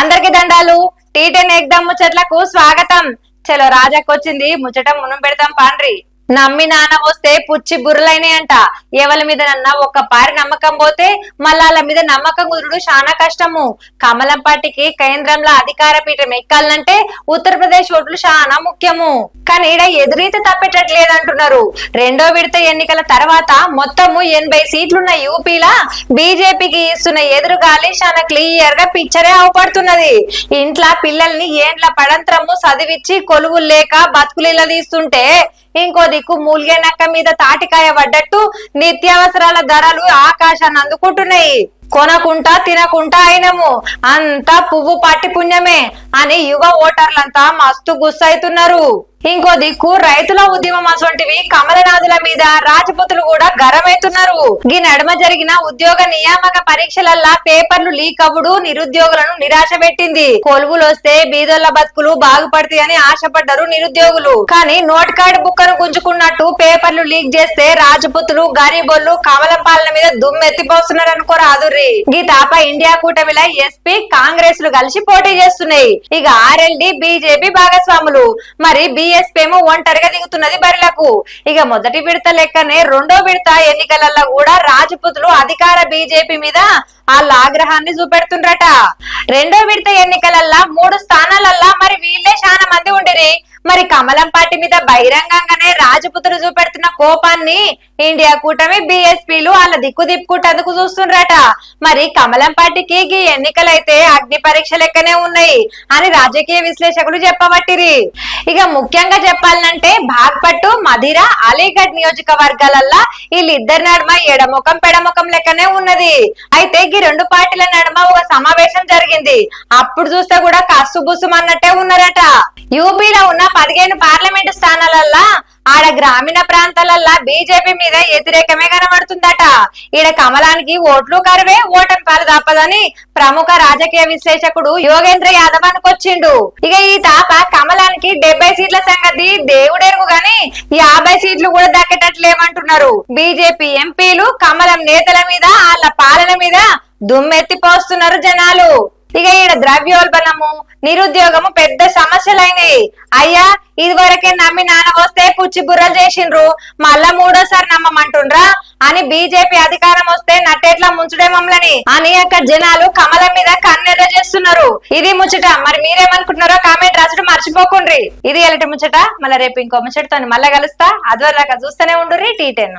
అందరికి దండాలు. టీటెన్ ఎగ్దాం ముచ్చట్లకు స్వాగతం. చలో రాజాకొచ్చింది. ముచ్చట మునం పెడతాం పాండ్రి. నమ్మి నాన్న వస్తే పుచ్చి బుర్రలైనాయంట. ఎవల మీద నన్న ఒక్క పారి నమ్మకం పోతే మళ్ళాల మీద నమ్మకం కుదురుడు చాలా కష్టము. కమలం పార్టీకి కేంద్రంలో అధికార పీఠం ఎక్కాలంటే ఉత్తరప్రదేశ్ ఓట్లు చాలా ముఖ్యము. కానీ ఈడ ఎదురీత తప్పేటట్లేదంటున్నారు రెండో విడత ఎన్నికల తర్వాత మొత్తము ఎనభై సీట్లున్న యూపీలా బీజేపీకి ఇస్తున్న ఎదురుగాలి చాలా క్లియర్గా పిక్చరే అవపడుతున్నది. ఇంట్లో పిల్లల్ని ఏండ్ల పడంత్రము చదివిచ్చి కొలువులు లేక బతుకులీల తీస్తుంటే ఇంకో దిక్కు మూలిగే నక్క మీద తాటికాయ పడ్డట్టు నిత్యావసరాల ధరలు ఆకాశాన్ని అందుకుంటున్నాయి. కొనకుంటా తినకుంటా అయినము. అంతా పువ్వు పట్టి పుణ్యమే అని యువ ఓటర్లంతా మస్తు గుస్సైతున్నారు. ఇంకో దిక్కు రైతుల ఉద్యమం అటువంటివి కమలనాథుల మీద రాజపుతులు కూడా గరమైతున్నారు. ఈ నడుమ జరిగిన ఉద్యోగ నియామక పరీక్షలల్లా పేపర్లు లీక్ అవ్వడు నిరుద్యోగులను నిరాశ పెట్టింది. కొలువులు వస్తే బీదోళ్ళ బతుకులు బాగుపడతాయని ఆశపడ్డారు నిరుద్యోగులు. కానీ నోట్ కార్డు బుక్కను గుంజుకున్నట్టు పేపర్లు లీక్ చేస్తే రాజపుతులు గరీబోళ్ళు కమలం పాలన మీద దుమ్మెత్తిపోస్తున్నారు అనుకో రాదుర్రి ఈ తాప ఇండియా కూటమిలో ఎస్పీ కాంగ్రెస్లు కలిసి పోటీ చేస్తున్నాయి. ఇక ఆర్ఎల్డి బీజేపీ భాగస్వాములు. మరి బి ఏమో ఒంటరిగా దిగుతున్నది బరిలకు. ఇక మొదటి విడత లెక్కనే రెండో విడత ఎన్నికలలో కూడా రాజపుతులు అధికార బీజేపీ మీద వాళ్ళ ఆగ్రహాన్ని చూపెడుతుండ్రట. రెండో విడత ఎన్నికలల్లా మూడు స్థానాలల్లా మరి వీళ్ళు మరి కమలం పార్టీ మీద బహిరంగంగానే రాజపుత్రులు చూపెడుతున్న కోపాన్ని ఇండియా కూటమి బీఎస్పీలు వాళ్ళ దిక్కు దిప్పుకుంటందుకు చూస్తుండ్రట. మరి కమలం పార్టీకి ఈ ఎన్నికలైతే అగ్ని పరీక్ష లెక్కనే ఉన్నాయి అని రాజకీయ విశ్లేషకులు చెప్పబట్టిరి. ఇక ముఖ్యంగా చెప్పాలంటే బాగ్పట్టు మధిర అలీగఢ్ నియోజకవర్గాలల్లా వీళ్ళిద్దరి నడుమ ఎడముఖం పెడముఖం లెక్కనే ఉన్నది. అయితే ఈ రెండు పార్టీల నడుమ ఒక సమావేశం జరిగింది. అప్పుడు చూస్తే కూడా కస్సు బుస్సుమన్నట్టే ఉన్నారట. యూపీలో ఉన్న పదిహేను పార్లమెంటు స్థానాలల్లా ఆడ గ్రామీణ ప్రాంతాలల్లా బీజేపీ మీద వ్యతిరేకమే కనబడుతుందట. ఈడ కమలానికి ఓట్లు కరువే ఓటమి పాలు తప్పదని ప్రముఖ రాజకీయ విశ్లేషకుడు యోగేంద్ర యాదవ్ అనుకొచ్చిండు. ఇక ఈ తాప కమలానికి డెబ్బై సీట్ల సంగతి దేవుడెరుగు గాని యాభై సీట్లు కూడా దక్కేటట్లేమంటున్నారు. బీజేపీ ఎంపీలు కమలం నేతల మీద వాళ్ళ పాలన మీద దుమ్మెత్తిపోస్తున్నారు జనాలు. ఇక ఈడ ద్రవ్యోల్బణము నిరుద్యోగము పెద్ద సమస్యలైనవి. అయ్యా ఇది వరకే నమ్మి నాన్న వస్తే పుచ్చి బుర్రలు చేసిండ్రు. మళ్ళా మూడోసారి నమ్మమంటుండ్రా? అని బీజేపీ అధికారం వస్తే నట్టేట్లా ముంచుడే మమ్మల్ని. అని అక్కడ జనాలు కమలం మీద కన్నెర్ర చేస్తున్నారు. ఇది ముచ్చట. మరి మీరేమనుకుంటున్నారో కామెంట్ రాసడం మర్చిపోకుండ్రి. ఇది ఎలాంటి ముచ్చట? మళ్ళీ రేపు ఇంకో ముచ్చటతో మళ్ళా కలుస్తా. అదివరలాగా చూస్తూనే ఉండుర్రి. T ten.